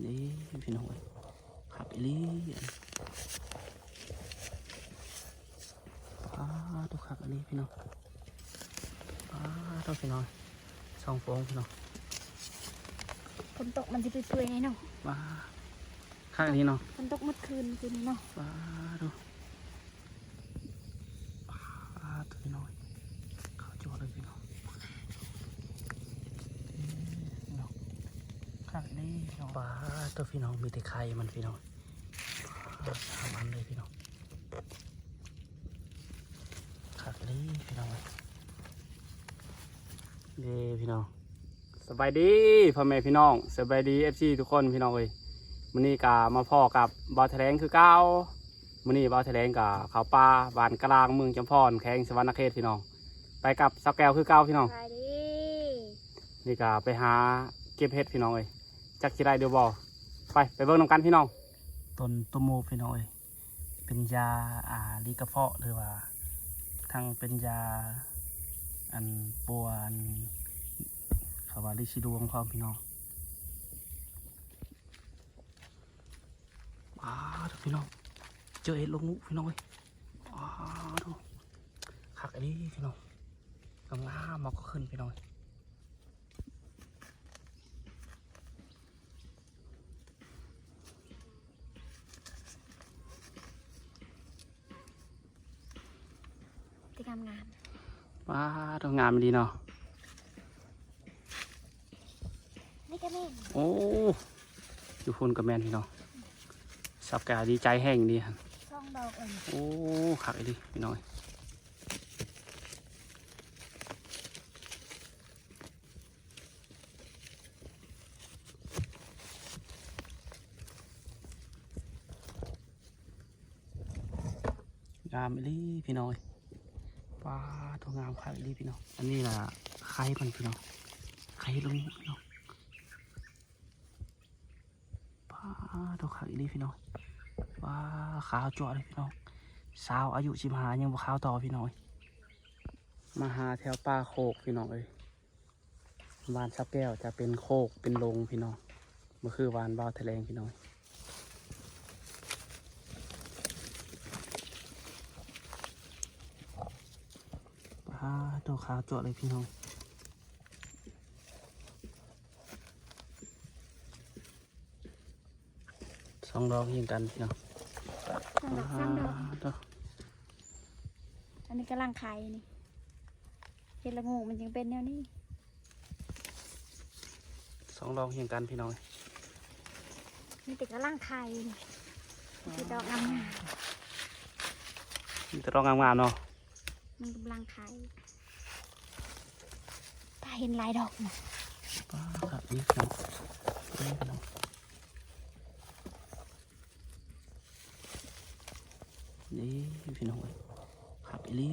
นี่พี่น้องเอ้ยขับอีหลี่ป้าดูขับอันนี้พี่น้องป้าดูพี่น้องสองโป้งพี่น้องฝนตกมันจะไปเปื่อยไงเนาะป้าข้างอันนี้เนาะฝนตกเมื่อคืนคืนนี้เนาะป้าดูป้าตัวพี่น้องเข้าจอเลยพี่น้องนี่พี่น้องข้างอันนี้พี่น้องป้า ตัวพี่น้องมีแต่ไข่มันพี่น้องป้าสามอันเลยพี่น้องข้างอันนี้พี่น้องนี่พี่น้องสบายดีพ่อแม่พี่น้องสบายดีเอฟซีทุกคนพี่น้องเอ้ยมื้อนี้ก็มาพ่อกับบาวแถลงคือเก้ามื้อนี้บาวแถลงกับเขาวป่าบ้านกลางเมืองจำพรแข้งสวรรณเขตพี่น้อง ไปกับสักแก้วคือเก้าพี่น้องไปดินี่ก็ไปหาเก็บเห็ดพี่น้องเอ้ย จักสิได้เดี๋ยวบ่ไปไปเบิ่งน้ำกันพี่น้องต้นตุโมพี่น้องเอ้ยเป็นยาอ่าลีกระเพาะหรือว่าทางเป็นยาอันปวอันขาวาลิชิดวงความพี่น้องว้าดูพี่น้อง เจอเห็ดลงมุพี่น้องเอ้ยว้าดูขักอันนี้พี่น้องกำงามๆมันก็ขึ้นพี่น้องเอ้ย ที่ งามงามว้าวดูงามดีเนาะๆนี่ก็แม่นโอ้อยู่พุ่นกับแมนพี่น้องสับกาดีใจแห้งดีฮะช่องดอกเอ็นโอ้ขักอันนี้พี่น้องเอ้ยงามอีหลีพี่น้อย ว้าตัวงามคักอีดีพี่น้อง อันนี้ล่ะไข่มันพี่น้องไข่ลงพี่น้องว้าตัวคักอีดีพี่น้องว้าขาวจั่วเลยพี่น้อง สาวอายุสิบห้ายังบ่ขาวต่อพี่น้อยมาหาแถวป่าโคกพี่น้องเอ้ยบ้านซับแก้วจะเป็นโคกเป็นโรงพี่น้องมื่อคือวานบ่าวทะเลงพี่น้อยาตัวขาวจั่วเลยพี่น้องสองดอกยิงกันพี่น้องช่องดอกช่องดอกตัว อันนี้กำลังไข่นี่เห็ดละงูมันยังเป็นแนวนี้สองดอกยิงกันพี่น้องมีแต่กำลังไข่นี่มีแต่ดอกงามมีแต่ดอกงามๆเนาะๆ มันกำลังไข่ตาเห็นหลายดอกนะป้าครับนี่พี่น้องนี่พี่น้องนี่พี่น้องเอ้ยขับอีหลี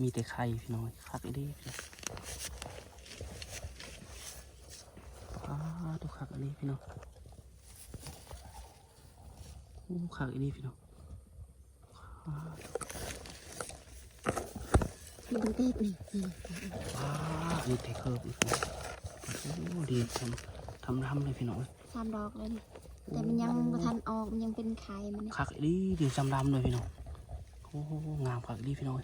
มีแต่ไข่พี่น้องขับอีหลีพี่น้องป้าดูขับอีหลีพี่น้องโอ้ขับอีหลีพี่น้องป้ามีดูตีปีกว้าวนี่เทคเคิร์ฟอีกนะโอ้ดีทำทำรำเลยพี่น้องสามดอกเลยนี่แต่มันยังบ่ทันออกมันยังเป็นไข่มันนี่คักอีดีดีจำรำเลยพี่น้องโอ้งามคักอีดีพี่น้อง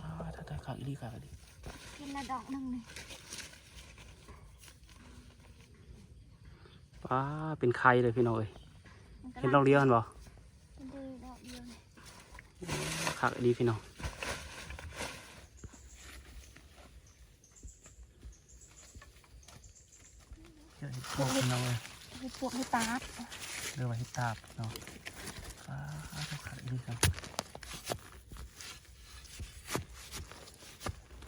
ตาตาตาคักอีดีคักอีดีเห็นละดอกหนึงเลยป้าเป็นไข่เลยพี่น้อง เอ้ยมันกำลังเห็นดอกเดียวกันบ่เป็นดีดอกเดียวนี่คักอีดีพี่น้องเดี๋ยวเห็ดพวกพี่น้องเลยเห็ดพวกเห็ดตาดเรียกว่าเห็ดตาบพี่น้องป้าคักอีดีครับ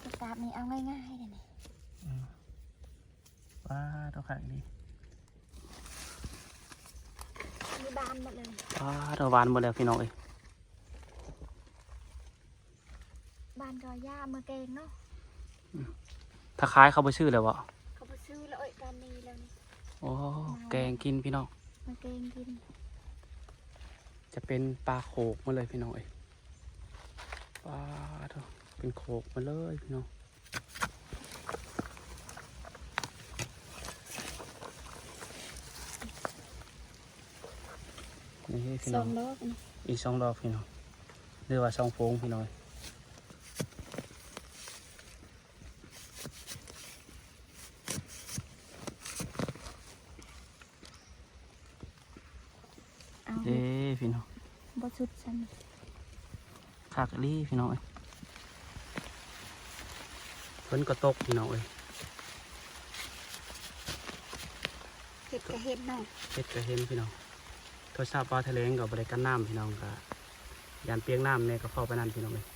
เห็ดตาดนี่เอาง่ายๆเลยนี่ป้าตัวคักอีดี มี บานหมดเลยป้าตัวหวานหมดแล้วพี่น้องเอ้ยบานกอย่าเมื่อเกงเนาะถ้าขายเขาไปชื่อเลยวะเขาไปซื้อแล้วเอ้ยบานนี้แล้วนี่โอ้แกงกินพี่น้องเมื่อเกงกิน จะเป็นปลาโขกมาเลยพี่น้องเอ้ยปลาเถอะเป็นโขกมาเลยพี่น้อง นี่พี่สน้อองงดอกนี่อีกสองดอกพี่น้องหรือว่าสองโพงพี่น้อยเอาเด้พี่น้องบ่สุดฉันขากะลี่พี่น้องเอ้ยฝนก็ตกพี่น้องเอ้ยเห็ดก็เห็ดเนาะเฮ็ดก็เห็นพี่น้อง โทรศัพท์ปลาทะเลงกับบริการน้ำพี่น้องก็ยานเปียงน้ำเนี่ยก็เข้าไปนั่นพี่น้องเลย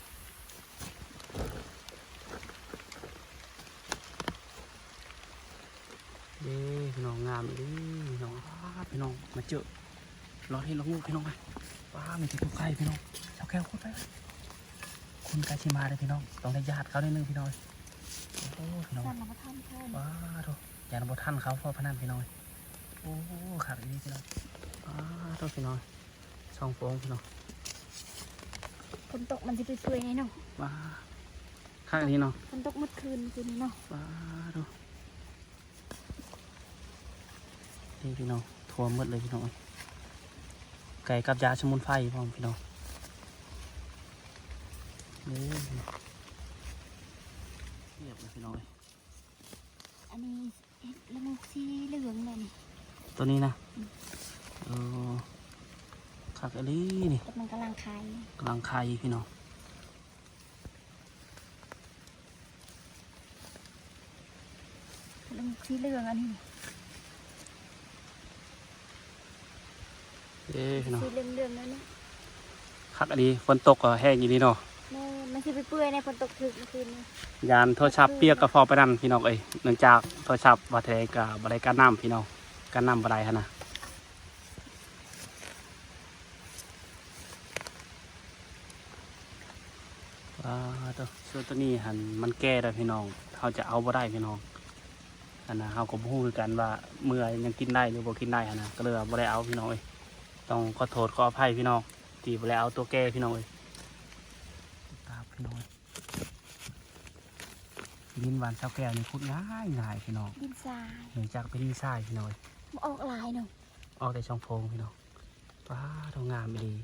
เด้พี่น้องงามอีเด้พี่น้องอ้าพี่น้องมาเจอรอให้ลงลูกพี่น้องไปว้ามีที่ทุกไข่พี่น้องเจ้าแก้วคุณไปคุณกาชิมาเลยพี่น้องต้องได้ญาติเขาได้นึงพี่น้องโอ้พี่น้องสั่นแล้วก็ทำเพิ่มว้าโถยานบท่านเขาพ่อพนันพี่น้องโอ้ขาดอีนี่พี่น้อง ว้าโถพี่น้องสองโป้งพี่น้องฝนตกมันจะไปเปื่อยไงเนาะว้าข้างนี้เนาะฝนตกเมื่อคืนคืนนี้เนาะว้าโถนี่พี่น้องทั่วหมดเลยพี่น้องไก่กับยาสมุนไพรพร้อมพี่น้องนี่เรียบเลยพี่น้องอันนี้เห็ดละโงกสีเหลืองเลยนี่ตัวนี้นะ เออขาดอีนี่แต่มันกำลังคายกำลังไข่พี่น้องละโงกสีเหลืองอันนี้เอ้พี่น้องสีเหลืองเหลืองๆแล้วเนี่ยคักอันนี้ฝนตกก็แห้งอย่างนี้เนาะแม่มันจะไปเปื่อยในฝนตกถึกเมื่อคืนนี้ยานโทรศัพท์เปียกกระฟอไปนั่นพี่น้องเอ้ยเนื่องจากโทรศัพท์บัตรกับบริการน้ำพี่น้องการน้ำบไดฮะนะว้า ตัวส่วนตัวนี้หันมันแก้ได้พี่น้องเขาจะเอาบ่ได้พี่น้องอันนะเขาก็บพูดกันว่าเมื่อยังกินได้หรือบ่กินได้ฮะนะก็เลยว่าบ่ได้เอาพี่น้องเอ้ยต้องขอโทษขออภัยพี่น้องที่บ่ได้เอาตัวแก้พี่น้องเอ้ยตามพี่น้องเอ้ยดินหวานเช้าแก้วนี่พูดง่ายง่ายพี่น้องดินทรายเนื่องจากเป็นดินทรายพี่น้องมันออกลายเนาะออกแต่ช่องโพรงพี่น้องป้าทำงานไม่ดี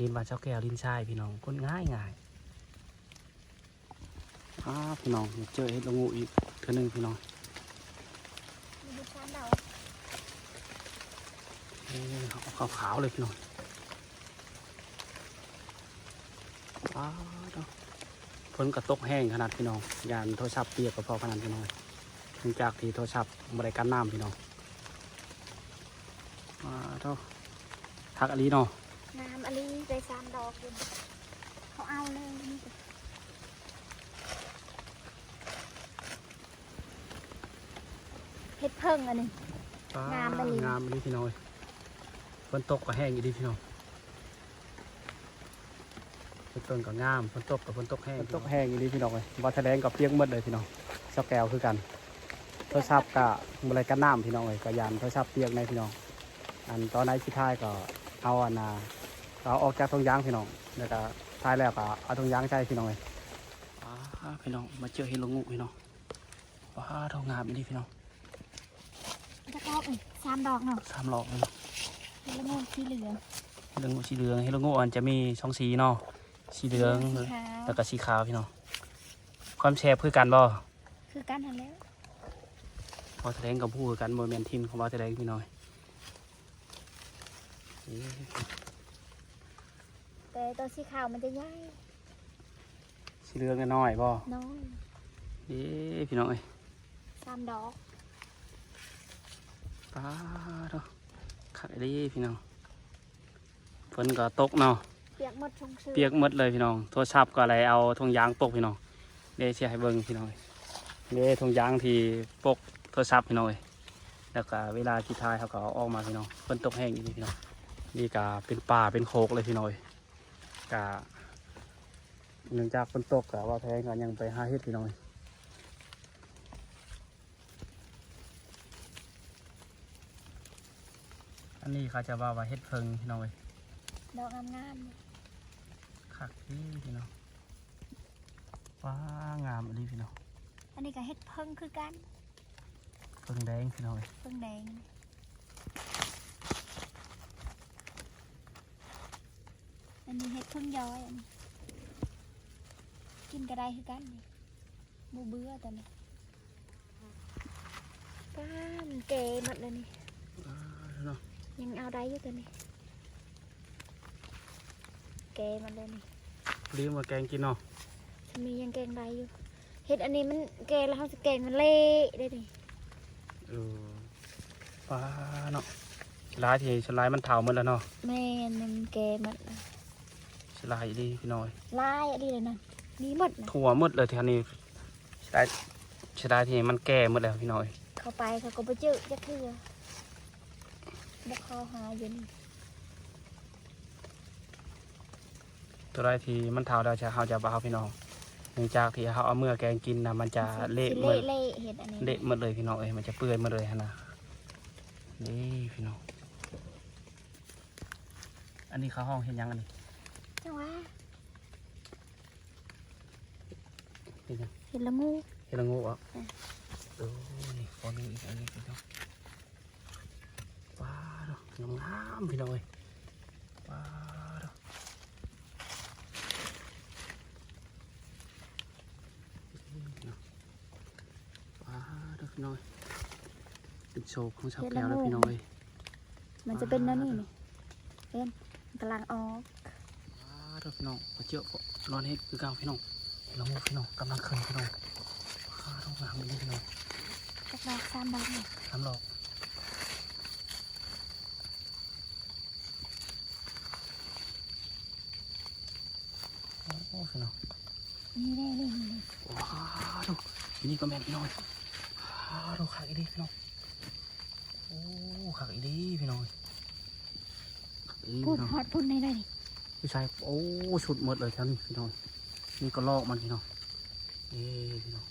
ดินหวานเช้าแก้วดินทรายพี่น้องพูดง่ายง่าย ป้าพี่น้องเจอเห็ดละงูอีกเท่านึงพี่น้องมีดินทรายเดาขาวๆเลยพี่น้องป้าดอกฝนกระตกแห้งขนาดพี่น้องยานโทรศัพท์เปียกก็พอขนาดพี่น้องเนื่องจากที่โทรศัพท์บริการน้ำพี่น้องป้าดอทักอลีเนาะน้ำอันนี้ไปสามดอกอยู่เขาเอาเลย เห็ดเพิ่งอันนี้ งามมะลิงามมะลิพี่น้องเอ้ยฝนตกก็แห้งอยู่ดีพี่น้องฝนตกก็งามฝนตกกับฝนตกแห้งฝนตกแห้งอยู่ดีพี่น้องเลยวัดแถลงกับเปียกหมดเลยพี่น้องเจ้าแก้วคือกันโทรศัพท์กับบริการน้ำพี่น้องเลยก็ยานโทรศัพท์เปียกในพี่น้อง อันตอนไหนที่ท้ายก็เอาอันน่ะเราออกจากทงยางพี่น้องแล้วก็ท้ายแล้วก็เอาทงยางใช่พี่น้องเลยว้าพี่น้องมาเจอเฮดโลงูพี่น้องว้าทองงามอีดีพี่น้อง ตะกอบอีกสามดอกเนาะสามหลอกเลยเนาะแล้วมันสีเหลืองเฮโลงูสีเหลืองเฮโลงูอันจะมีสองสีเนาะสีเหลืองสีขาวแล้วก็สีขาวพี่น้องความแชร์คือกันบ่คือกันหันแล้วพอแสดงกับผู้คือกันโมเมนทินของพอแสดงพี่น้อยนี่แต่ตัวสีขาวมันจะใหญ่สีเหลืองกันน้อยบ่น้อยเอ๊ะพี่น้องเอ้ยสามดอก ป้าดอกขัดดีพี่น้องฝนก็ตกเนาะเปียกหมดชงซื้อเปียกหมดเลยพี่น้องโทรศัพท์ก็อะไรเอาทงยางปกพี่น้องเดี๋ยวเชียให้เบิ่งพี่น้องเดี๋ยวทงยางที่ปกโทรศัพท์พี่น้องเอ้ยแล้วก็เวลาที่ทายเขาก็เอาออกมาพี่น้องฝนตกแห้งอยู่นี่พี่น้องนี่ก็เป็นป่าเป็นโคกเลยพี่น้องเอ้ยก็เนื่องจากฝนตกก็ว่าแพงก็ยังไปหาเฮ็ดพี่น้องเอ้ย นนี้เขาจะว่าว่าเฮ็ดเพิงพี่น้องเอ้ยดอกงามๆเลยคักพี่พี่น้องว้างามอันนี้พี่น้องอันนี้ก็เห็ดเพิ่งคือกันเพิงแดงพี่น้องเอ้ยเพิ่งแดงอันนี้เห็ดเพิ่งย้อยอันนี้กินก็ได้คือกันนี่บูเบื่อตอนนี้ก้านเกหมดเลยนี่อ่าเนาะ ยังเอาได้อยู่ตัวนี้เกหมันเลยนี่ลืมว่าแกงกินเนาะจะมียังแกงได้อยู่เห็ดอันนี้มันแกงแล้วเขาจะแกงมันเละได้ดิเออป้าเนาะสลายที่สลายมันเถาหมดแล้วเนาะแม่นมันแกงมันสลายดีพี่น้อยลายอันนี้เลยนั่นมีหมดนะถั่วหมดเลยทีนี้สลายสลายที่มันแก่หมดแล้วพี่น้อยเข้าไปเขาก็ไปเจอจะคือ บุกเข้าหาอยู่นี่ตัวใดที่มันเถาแล้วจะเฮาจะบ่เอาพี่น้องเนื่องจากที่เฮาเอาเมื่อแกงกินนะมันจะเละสิหมดเละเละเห็ดอันนี้เละหมดเลยพี่น้องเอ้ยมันจะเปื่อยหมดเลยฮะนะนี่พี่น้องอันนี้เขาห้องเห็นยังอันนี้จังหวะเห็นยังเห็ดละงูเห็นละงูอะอืมโอ้นี่ฟอนอีกอันนี้พี่น้องว้าว งามๆพี่น้องเอ้ยว้าวนี่พี่น้องว้าวพี่น้องเอ้ยเป็นโชว์ของชาวแก้วแล้วพี่น้องเอ้ยมันจะเป็นแนั่นนี่นี่เห็นมันกำลังออกว้าวเด้อพี่น้องมาเจอพวกนอนเฮ็ดคือเก่าพี่น้องเห็นและงูพี่น้องกำลังขึ้นพี่น้องว้าวงามเลยพี่น้องกระดอกสามดอกนี่ทำหลอก โอ้พี่น้องนี่แน่นี่นี่นี่ว้าวดูนี่ก็แม่นพี่น้องว้าวดูขักอีดีพี่น้องโอ้ขักอีดีพี่น้องขักอีดีพูดพี่น้องฮอดพูดในได้นี่พี่ชายโอ้สุดหมดเลยครับนี่พี่น้องนี่ก็ลอกมันพี่น้องเอ้พี่น้อง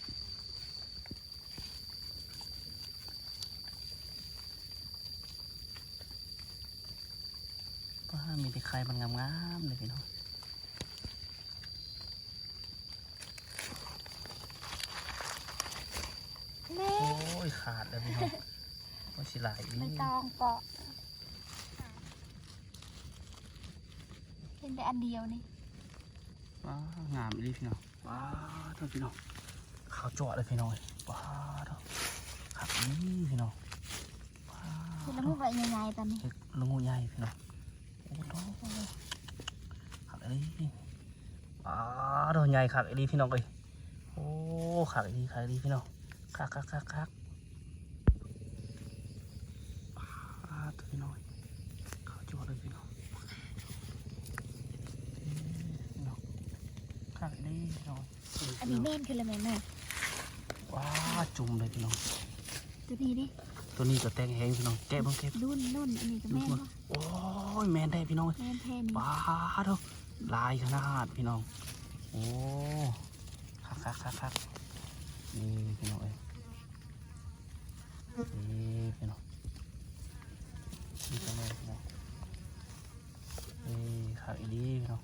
ว้ามีแต่ไข่มันงามๆเลยพี่น้อง แม่ โอ้ยขาดเลยพี่น้องโอ้ยสิหลายอี ไม่ต้องเปาะเห็นแต่อันเดียวนี่ว้างามอีหลีพี่น้องว้าเท่าพี่น้องขาวจั่วเลยพี่น้องว้าเท่าขับนี่พี่น้องว้าเห็นแล้วมันแบบยังไงตอนนี้เห็ดละงูใหญ่พี่น้องโอ้โหขับอีหลีว้าเท่าใหญ่ขับอีหลีพี่น้องเลยโอ้ขับอีหลีขับอีหลีพี่น้องคักคักคักคักว้าเท่าพี่น้องขาวจั่วเลยพี่น้องพี่น้องขับอีหลีพี่น้อง อันนี้แม่นคืออะไรแม่แม่ว้าจุ่มเลยพี่น้อง ตัวนี้ดิ ตัวนี้ก็แตงแห้งพี่น้อง แกะบ้างแกะรุ่นรุ่นอันนี้ก็แม่นปะโอ้ยแมนได้พี่น้องแม่นแท้นี่ว้าเถอะลายขนาดพี่น้อง โอ้คักคักคักคักนี่พี่น้องเอ้ยนี่พี่น้องนี่ก็แม่พี่น้องนี่ขาอีดีพี่น้อง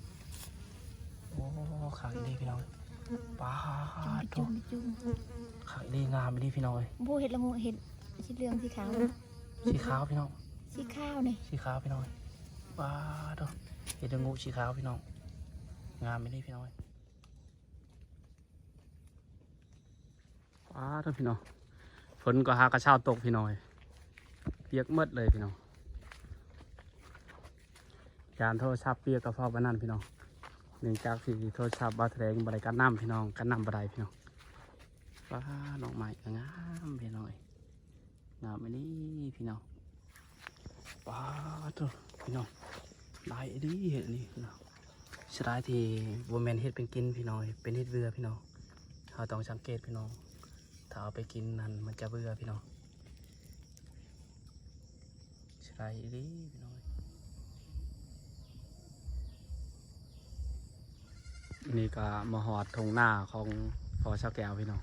โอ้ขาอีดีพี่น้อง ป้าจุ่ดมจุ่มจุ่มขาอีดีงามอีดีพี่น้องเอ้ยบูเห็ดละงูเห็ดสีเหลืองสีขาวสีขาวพี่น้องสีข้าวนี่สีขาวพี่น้อยว้าดอกเห็ดงูสีขาวพี่น้องงามไม่ได้พี่น้อยว้าดอกพี่น้องฝนก็หากระเช้าตกพี่น้อยเปียกหมดเลยพี่น้องยานโทรศัพท์เปียกกระเพาะบ้านนั่นพี่น้อง เนื่องจากที่โทรศัพท์บาแถลงบริการน้ำพี่น้องกันน้ำบไดพี่น้องว้าดอกไม้งามพี่น้อยงามไม่ด้พี่น้องว้าตัวพี่น้องลายดีเห็ดนี่พี่น้องสลายที่บแมนเห็ดเป็นกินพี่น้อยเป็นเห็ดเบื่อพี่น้องเราต้องสังเกตพี่น้องถ้าเอาไปกินนั่นมันจะเบื่อพี่น้องสลายดีพี่น้อย นี่ก็มาหอดทงหน้าของพอชาแก้วพี่น้อง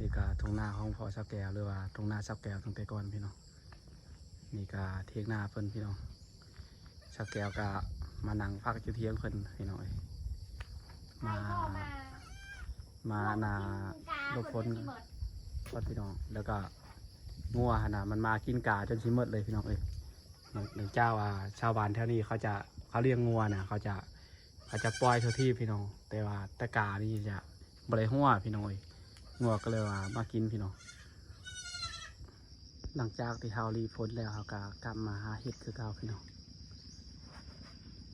นี่ก็ทงหน้าของพอชาแก้วหรือว่าทงหน้าชาแก้วตั้งแต่ก่อนพี่น้องนี่ก็เทียงหน้าเพิ่นพี่น้องชาแก้วก็มานั่งพักอยู่เทียงเพิ่นพี่น้องเอ้ยมา มานาลบพลก็พี่น้องแล้วก็งัวหนะมันมากินกาจนชิมหมดเลยพี่น้องเอ้ยหนึ่งเจ้าว่าชาวบ้านแถวนี้เขาจะเขาเลี้ยงงัวนะเขาจะ อาจจะปล่อยเท่าที่พี่น้อง แต่ว่าตะกานี่จะบริหัวพี่น้อยงัวก็เลยว่ามากินพี่น้อง หลังจากที่เฮารีพ้นแล้วเฮาก็กลับมาหาเห็ดคือเก่าพี่น้อง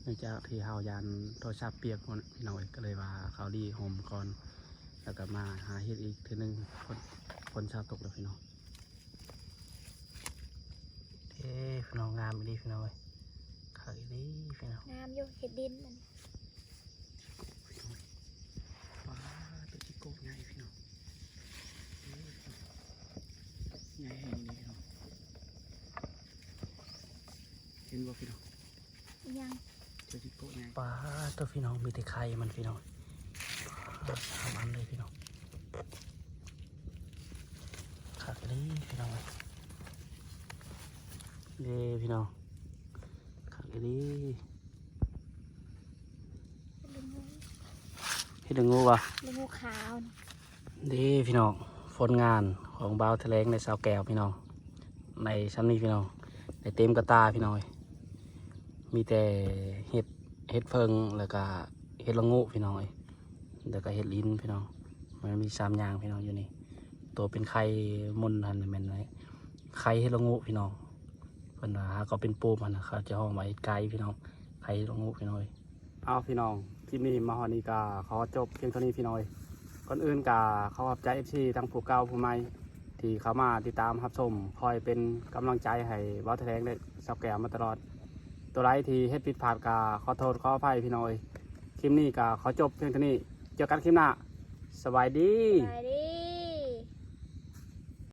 หลังจากที่เฮายันโทรศัพท์เปียกหมดพี่น้องเอ้ยก็เลยว่าเขารีห่มก่อนแล้วก็มาหาเห็ดอีกทีนึงฝนฝนชาตกแล้วพี่น้องเอ้พี่น้องงามอีดีพี่น้องเอ้ยขายดีพี่น้องงามอยู่เห็ดดินมัน ว้า โก้ใหญ่พี่น้องใหญ่แห่งนี้พี่น้องเห็นบ่พี่น้องยังตัวจิโก้ใหญ่ป้าตัวพี่น้องมีแต่ไข่มันพี่น้องสามอันเลยพี่น้องขาดเลยพี่น้องเด้พี่น้องขาดเลย เลี้ยงงู เฮ็ดให้งูวะเลี้ยงงูขาวนี่ดีพี่น้องผลงานของบ่าวทะเลงในสาวแก้วพี่น้อง ในชั้นนี้พี่น้องในเต็มกระตาพี่น้องเอ้ยมีแต่เห็ดเห็ดเพิงแล้วก็เห็ดละงูพี่น้องเอ้ยแล้วก็เห็ดลิ้นพี่น้องมันมีสามอย่างพี่น้องอยู่นี่ตัวเป็นไข่มุนหันแม่นไว้ไข่เห็ดละงูพี่น้องเพิ่นว่าหาก็เป็นปูมันนะเขาจะห้องไว้ไก่พี่น้องไข่เห็ดละงูพี่น้องเอ้ยเอาพี่น้องค ลิปนี้มาฮอนีกาขอจบเพียงเท่านี้พี่น้อย ก่อนอื่นกาเขาขอบใจเอฟซีทั้งผู้เก่าผู้ใหม่ที่เข้ามาติดตามรับชมคอยเป็นกำลังใจให้ว้าแถลงได้สับแก้วมาตลอด ตัวไรที่เฮ็ดผิดพลาดกาขอโทษขออภัยพี่น้อย คลิปนี้กาขอจบเพียงเท่านี้ เจอกันคลิปหน้าสวัสดีไปดิ